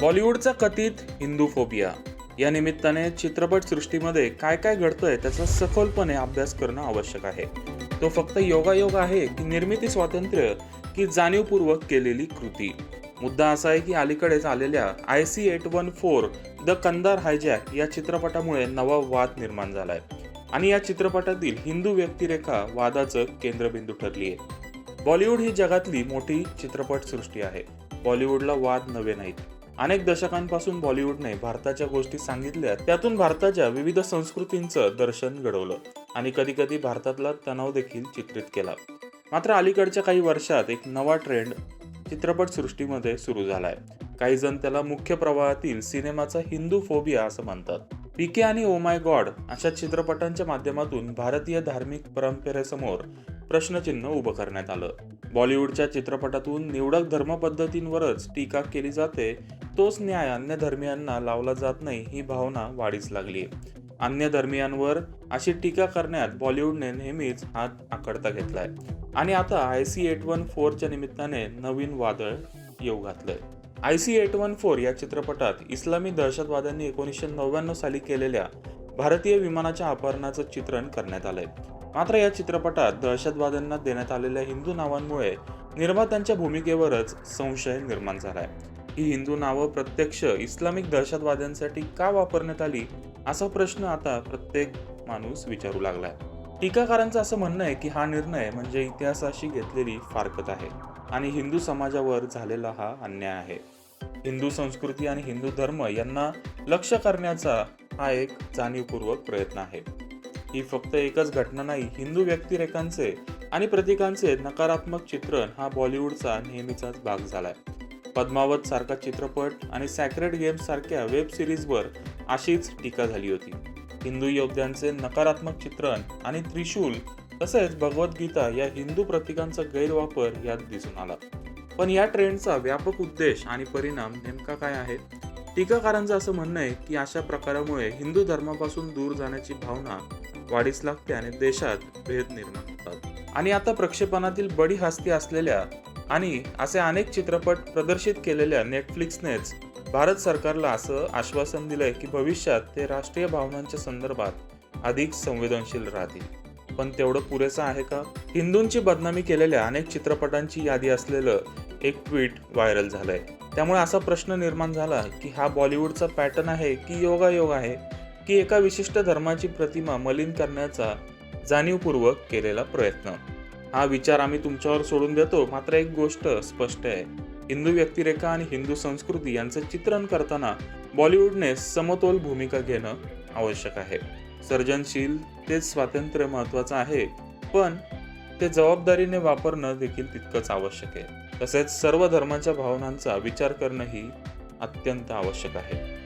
बॉलिवूडचा कथित हिंदू फोबिया या निमित्ताने चित्रपटसृष्टीमध्ये काय काय घडतंय त्याचा सखोलपणे अभ्यास करणं आवश्यक आहे. तो फक्त योगायोग आहे की निर्मिती स्वातंत्र्य की जाणीवपूर्वक केलेली कृती. मुद्दा असा आहे की अलीकडेच आलेल्या I C eight one four the Kandahar hijack या चित्रपटामुळे नवा वाद निर्माण झालाय. आणि या चित्रपटातील हिंदू व्यक्तिरेखा वादाचं केंद्रबिंदू ठरली आहे बॉलिवूड ही जगातली मोठी चित्रपटसृष्टी आहे. बॉलिवूडला वाद नवे नाहीत. अनेक दशकांपासून बॉलिवूडने भारताच्या गोष्टी सांगितल्या. त्यातून भारताच्या विविध संस्कृतींचं दर्शन घडवलं. आणि कधी कधी भारतातला तणाव देखील चित्रित केला. मात्र अलीकडच्या काही वर्षात एक नवा ट्रेंड चित्रपटसृष्टीमध्ये सुरू झालाय. काही जण त्याला मुख्य प्रवाहातील सिनेमाचा हिंदू फोबिया असं म्हणतात. पीके आणि ओ माय गॉड अशा चित्रपटांच्या माध्यमातून भारतीय धार्मिक परंपरेसमोर प्रश्नचिन्ह उभं करण्यात आलं. बॉलिवूडच्या चित्रपटातून निवडक धर्मपद्धतींवरच टीका केली जाते तोच न्याय अन्य धर्मियांना लावला जात नाही ही भावना वाढीस लागली. अन्य धर्मियांवर अशी टीका करण्यात बॉलिवूडने नेहमीच हात आकडता घेतलाय. आणि आता आय सी एट वन फोरच्या निमित्ताने नवीन वादळ येऊ घातलंय. I C eight one four या चित्रपटात इस्लामी दहशतवाद्यांनी एकोणीसशे नव्याण्णव साली केलेल्या भारतीय विमानाच्या अपहरणाचं चित्रण करण्यात आलंय. मात्र या चित्रपटात दहशतवाद्यांना देण्यात आलेल्या हिंदू नावांमुळे निर्मात्यांच्या भूमिकेवरच संशय निर्माण झालाय. ही हिंदू नावं प्रत्यक्ष इस्लामिक दहशतवाद्यांसाठी का वापरण्यात आली असा प्रश्न आता प्रत्येक माणूस विचारू लागलाय. टीकाकारांचं असं म्हणणं आहे की हा निर्णय म्हणजे इतिहासाशी घेतलेली फारकत आहे आणि हिंदू समाजावर झालेला हा अन्याय आहे. हिंदू संस्कृती आणि हिंदू धर्म यांना लक्ष करण्याचा हा एक जाणीवपूर्वक प्रयत्न आहे. ही फक्त एकच घटना नाही हिंदू व्यक्तिरेखांचे आणि प्रतीकांचे नकारात्मक चित्रण हा बॉलिवूडचा नेहमीचाच भाग झालाय. पद्मावत सारखा चित्रपट आणि सॅक्रेड गेम्स सारख्या वेब सिरीजवर अशीच टीका झाली होती. हिंदू योद्ध्यांचे नकारात्मक चित्रण आणि त्रिशूल तसेच भगवद्गीता या हिंदू प्रतीकांचा गैरवापर यात दिसून आला. पण या ट्रेंडचा व्यापक उद्देश आणि परिणाम नेमका काय आहे? टीकाकारांचं असं म्हणणं आहे की अशा प्रकारामुळे हिंदू धर्मापासून दूर जाण्याची भावना वाढीस लागते आणि देशात भेद निर्माण होतात. आणि आता प्रक्षेपणातील बडी हस्ती असलेल्या आणि असे अनेक चित्रपट प्रदर्शित केलेल्या नेटफ्लिक्सनेच भारत सरकारला असं आश्वासन दिलंय की भविष्यात ते राष्ट्रीय भावनांच्या संदर्भात अधिक संवेदनशील राहतील. पण तेवढं पुरेसं आहे का? हिंदूंची बदनामी केलेल्या अनेक चित्रपटांची यादी असलेलं एक ट्विट व्हायरल झालंय. त्यामुळे असा प्रश्न निर्माण झाला की हा बॉलिवूडचा पॅटर्न आहे की योगायोग आहे? की एका विशिष्ट धर्माची प्रतिमा मलिन करण्याचा जाणीवपूर्वक केलेला प्रयत्न? हा विचार आम्ही तुमच्यावर सोडून देतो. मात्र एक गोष्ट स्पष्ट आहे. हिंदू व्यक्तिरेखा आणि हिंदू संस्कृती यांचं चित्रण करताना बॉलिवूडने समतोल भूमिका घेणं आवश्यक आहे. सर्जनशील तेच स्वातंत्र्य महत्वाचं आहे. पण ते जबाबदारीने वापरणं देखील तितकंच आवश्यक आहे. तसेच सर्व धर्माच्या भावनांचा विचार करणंही अत्यंत आवश्यक आहे.